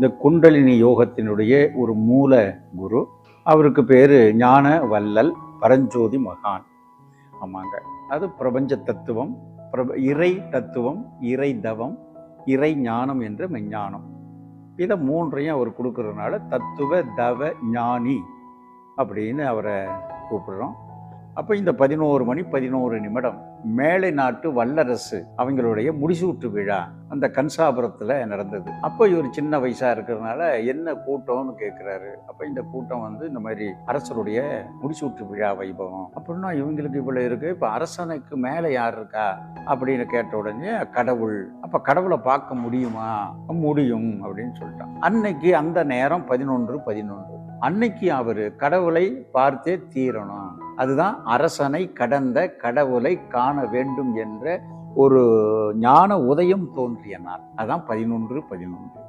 இந்த குண்டலினி யோகத்தினுடைய ஒரு மூல குரு. அவருக்கு பேர் ஞான வல்லல் பரஞ்சோதி மகான். ஆமாங்க. அது பிரபஞ்ச தத்துவம் பிரப இறை தத்துவம் இறை தவம் இறை ஞானம் என்ற மெஞ்ஞானம். இதை மூன்றையும் அவர் கொடுக்கறதுனால தத்துவ தவ ஞானி அப்படின்னு அவரை கூப்பிடுறோம். அப்போ இந்த பதினோரு மணி பதினோரு நிமிடம் மேலை நாட்டு வல்லரசு அவங்களுடைய முடிசூட்டு விழா அந்த கன்சாபுரத்தில் நடந்தது. அப்போ இவர் சின்ன வயசாக இருக்கிறதுனால என்ன கூட்டம்னு கேட்குறாரு அப்போ இந்த கூட்டம் வந்து இந்த மாதிரி அரசருடைய முடிசூட்டு விழா வைபவம். அப்படின்னா இவங்களுக்கு இவ்வளோ இருக்குது இப்போ அரசனுக்கு மேலே யார் இருக்கா? அப்படின்னு கேட்ட உடனே கடவுள். அப்போ கடவுளை பார்க்க முடியுமா? முடியும் அப்படின்னு சொல்லிட்டான். அன்னைக்கு அந்த நேரம் பதினொன்று பதினொன்று. அன்னைக்கு அவர் கடவுளை பார்த்தே தீரணும். அதுதான் அரசனை கடந்த கடவுளை காண வேண்டும் என்ற ஒரு ஞான உதயம் தோன்றிய நாள். அதான் பதினொன்று பதினொன்று.